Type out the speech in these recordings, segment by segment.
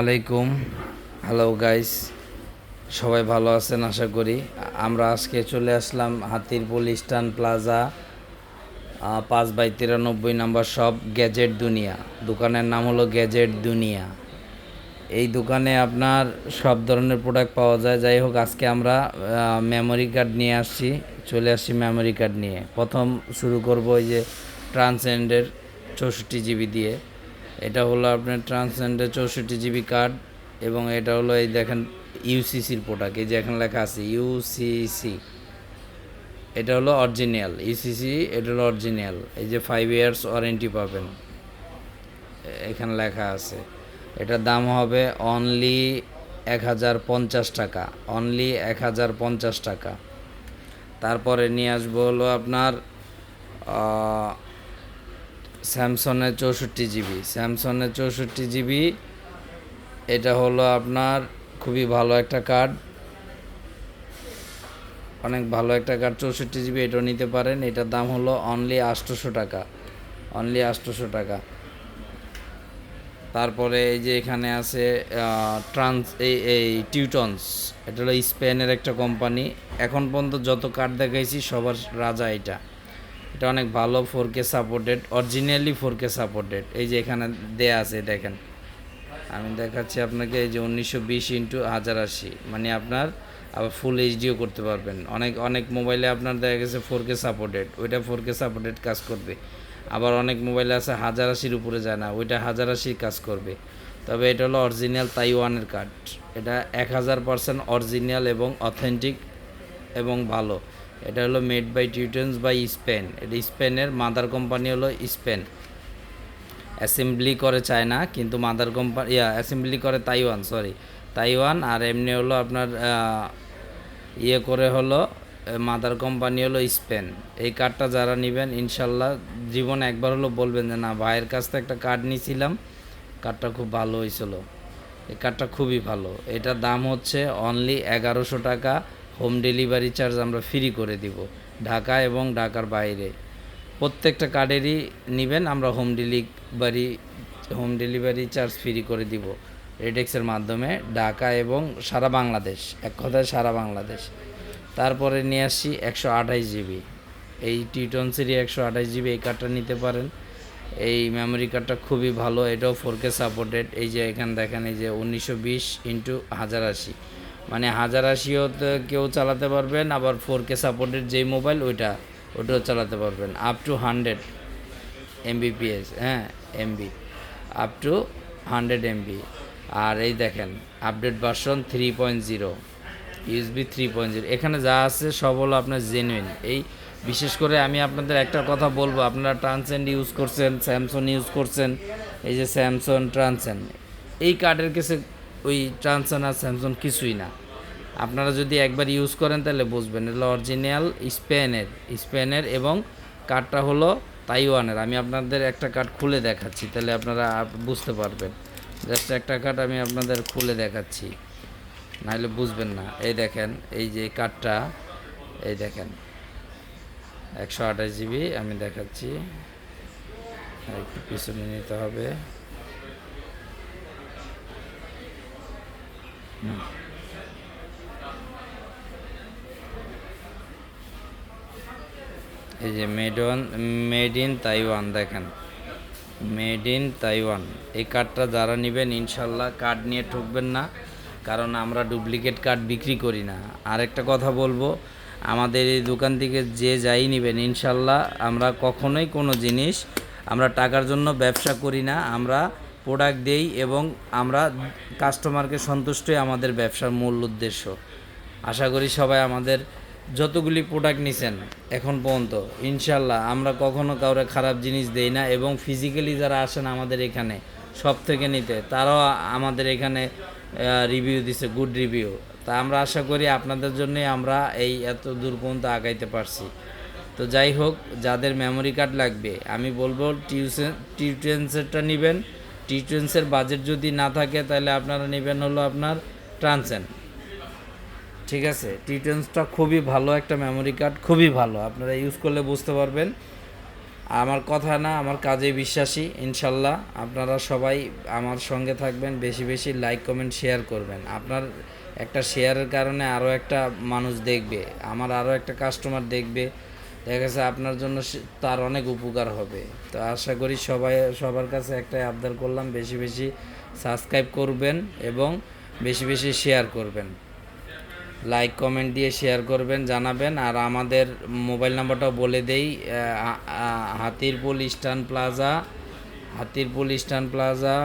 আলাইকুম। Hello guys সবাই ভালো আছেন, আশা করি। আমরা আজকে চলে আসলাম হাতিরপুল ইস্টার্ন প্লাজা পাঁচ বাই তিরানব্বই নাম্বার শপ, গ্যাজেট দুনিয়া। দোকানের নাম হলো গ্যাজেট দুনিয়া। এই দোকানে আপনার সব ধরনের প্রোডাক্ট পাওয়া যায়। যাই হোক, আজকে আমরা মেমোরি কার্ড নিয়ে আসছি। চলে আসছি মেমোরি কার্ড নিয়ে। প্রথম শুরু করব এই যে ট্রান্সেন্ডের চৌষট্টি জিবি দিয়ে। এটা হলো আপনার ট্রান্সেন্ডের চৌষট্টি জিবি কার্ড এবং এটা হলো এই দেখেন ইউসিসির প্রোডাক্ট এই যে এখানে লেখা আছে ইউসিসি এটা হলো অরিজিনাল ইউসিসি এটা হলো অরিজিনাল এই যে ফাইভ ইয়ার্স ওয়ারেন্টি পাবেন। এখানে লেখা আছে। এটার দাম হবে অনলি এক হাজার পঞ্চাশ টাকা অনলি এক হাজার পঞ্চাশ টাকা। তারপরে নিয়ে আসব হলো আপনার স্যামসংয়ের চৌষট্টি জিবি। স্যামসংয়ের চৌষট্টি জিবি, এটা হলো আপনার খুবই ভালো একটা কার্ড। অনেক ভালো একটা কার্ড, চৌষট্টি জিবি এটাও নিতে পারেন। এটার দাম হলো অনলি আটশোশো টাকা। অনলি আটশোশো টাকা। তারপরে এই যে এখানে আছে ট্রান্স এই এই টিউটনস এটা হলো স্পেনের একটা কোম্পানি। এখন পর্যন্ত যত কার্ড দেখাইছি, সবার রাজা এটা। এটা অনেক ভালো four K supported originally four K supported এই যে এখানে দেয়া আছে দেখেন। আমি দেখাচ্ছি আপনাকে এই যে উনিশশো বিশ ইন্টু হাজার আশি। মানে আপনার আবার ফুল এইচডিও করতে পারবেন। অনেক অনেক মোবাইলে আপনার দেখা গেছে ফোর কে সাপোর্টেড ওইটা ফোর কে সাপোর্টেড কাজ করবে। আবার অনেক মোবাইলে আছে হাজার আশির উপরে যায় না, ওইটা হাজার আশি কাজ করবে। তবে এটা হলো অরিজিনাল তাইওয়ানের কার্ড এটা এক হাজার পার্সেন্ট অরিজিনাল এবং অথেন্টিক এবং ভালো। এটা হলো মেড বাই টিউটেন্স বাই স্পেন এটা স্পেনের মাদার কোম্পানি হলো স্পেন অ্যাসেম্বলি করে চায়না কিন্তু মাদার কোম্পানি ইয়া অ্যাসেম্বলি করে তাইওয়ান সরি তাইওয়ান আর এমনি হলো আপনার ইয়ে করে হলো মাদার কোম্পানি হলো স্পেন এই কার্ডটা যারা নেবেন, ইনশাল্লাহ জীবনে একবার হলো বলবেন যে, না, ভাইয়ের কাছ থেকে একটা কার্ড নিয়েছিলাম কার্ডটা খুব ভালো হয়েছিল। এই কার্ডটা খুবই ভালো। এটার দাম হচ্ছে অনলি এগারোশো টাকা হোম ডেলিভারি চার্জ আমরা ফ্রি করে দিব ঢাকা এবং ঢাকার বাইরে। প্রত্যেকটা কার্ডেরই নেবেন, আমরা home delivery home delivery charge free করে দিব রেডেক্সের মাধ্যমে ঢাকা এবং সারা বাংলাদেশ, এক কথায় সারা বাংলাদেশ। তারপরে নিয়ে আসছি একশো আঠাশ জিবি। এই টিটনসেরই একশো আঠাশ জিবি এই কার্ডটা নিতে পারেন। এই মেমোরি কার্ডটা খুবই ভালো, এটাও ফোর কে সাপোর্টেড এই যে এখানে দেখেন, এই যে উনিশশো বিশ ইন্টু হাজার আশি। মানে হাজার আশিও কেউ চালাতে পারবেন, আবার ফোর কে সাপোর্টেড যেই মোবাইল ওইটা ওটাও চালাতে পারবেন। আপ টু হান্ড্রেড এমবিপিএস হ্যাঁ MB up to hundred MB আর এই দেখেন update version three point zero USB three point zero এখানে যা আছে সব হলো আপনার জেনুইন এই বিশেষ করে আমি আপনাদের একটা কথা বলব, আপনারা ট্রান্সেন্ড ইউজ করছেন স্যামসং ইউজ করছেন, এই যে স্যামসং ট্রান্সেন্ড এই কার্ডের কেসে ওই ট্রান্সেন আর স্যামসং কিছুই না। আপনারা যদি একবার ইউজ করেন তাহলে বুঝবেন, এগুলো অরিজিনাল স্পেনের স্পেনের এবং কার্ডটা হলো তাইওয়ানের আমি আপনাদের একটা কার্ড খুলে দেখাচ্ছি, তাহলে আপনারা বুঝতে পারবেন। জাস্ট একটা কার্ড আমি আপনাদের খুলে দেখাচ্ছি, নাহলে বুঝবেন না। এই দেখেন, এই যে কার্ডটা এই দেখেন, একশো আঠাশ জিবি আমি দেখাচ্ছি। একটু পিছনে নিতে হবে। এই যে made on made in Taiwan দেখেন। মেড ইন তাইওয়ান এই কার্ডটা যারা নেবেন, ইনশাল্লাহ কার্ড নিয়ে ঠকবেন না, কারণ আমরা ডুপ্লিকেট কার্ড বিক্রি করি না। আরেকটা কথা বলব, আমাদের এই দোকান থেকে যে যাই নেবেন, ইনশাল্লাহ আমরা কখনোই কোনো জিনিস আমরা টাকার জন্য ব্যবসা করি না, আমরা প্রোডাক্ট দেই এবং আমরা কাস্টমারকে সন্তুষ্টই আমাদের ব্যবসার মূল উদ্দেশ্য। আশা করি সবাই আমাদের যতগুলি প্রোডাক্ট নিছেন এখন পর্যন্ত ইনশাল্লাহ আমরা কখনো কাউরে খারাপ জিনিস দেই না এবং ফিজিক্যালি যারা আসেন আমাদের এখানে সব থেকে নিতে, তারাও আমাদের এখানে রিভিউ দিছে, গুড রিভিউ। তা আমরা আশা করি আপনাদের জন্যই আমরা এই এত দূর পর্যন্ত আগাইতে পারছি। তো যাই হোক, যাদের মেমোরি কার্ড লাগবে, আমি বলব টিউশন টিউটেন্সেরটা নেবেন। টিউটেন্সের বাজেট যদি না থাকে, তাহলে আপনারা নেবেন হলো আপনার ট্রান্সেন ঠিক আছে? টিটেন্সটা খুবই ভালো একটা মেমোরি কার্ড খুবই ভালো। আপনারা ইউজ করলে বুঝতে পারবেন। আমার কথা না, আমার কাজে বিশ্বাসী। ইনশাল্লাহ আপনারা সবাই আমার সঙ্গে থাকবেন, বেশি বেশি লাইক কমেন্ট শেয়ার করবেন। আপনার একটা শেয়ারের কারণে আরও একটা মানুষ দেখবে, আমার আরও একটা কাস্টমার দেখবে। দেখা গেছে আপনার জন্য তার অনেক উপকার হবে। তো আশা করি সবাই, সবার কাছে একটাই আবদার করলাম, বেশি বেশি সাবস্ক্রাইব করবেন এবং বেশি বেশি শেয়ার করবেন। লাইক কমেন্ট দিয়ে শেয়ার করবেন, জানাবেন। আর আমাদের মোবাইল নাম্বারটাও বলে দেই Hatirpool Eastern Plaza Hatirpool Eastern Plaza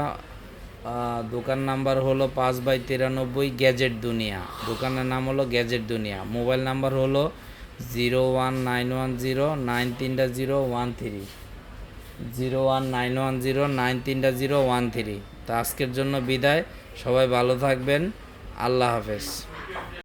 দোকান নাম্বার হলো পাঁচ বাই তিরানব্বই গ্যাজেট দুনিয়া। দোকানের নাম হলো গ্যাজেট দুনিয়া। মোবাইল নাম্বার হলো zero one nine one zero nine তিনটা zero one three zero one nine one zero nine তিনটা জিরো ওয়ান থ্রি তো আজকের জন্য বিদায়। সবাই ভালো থাকবেন। আল্লাহ হাফেজ।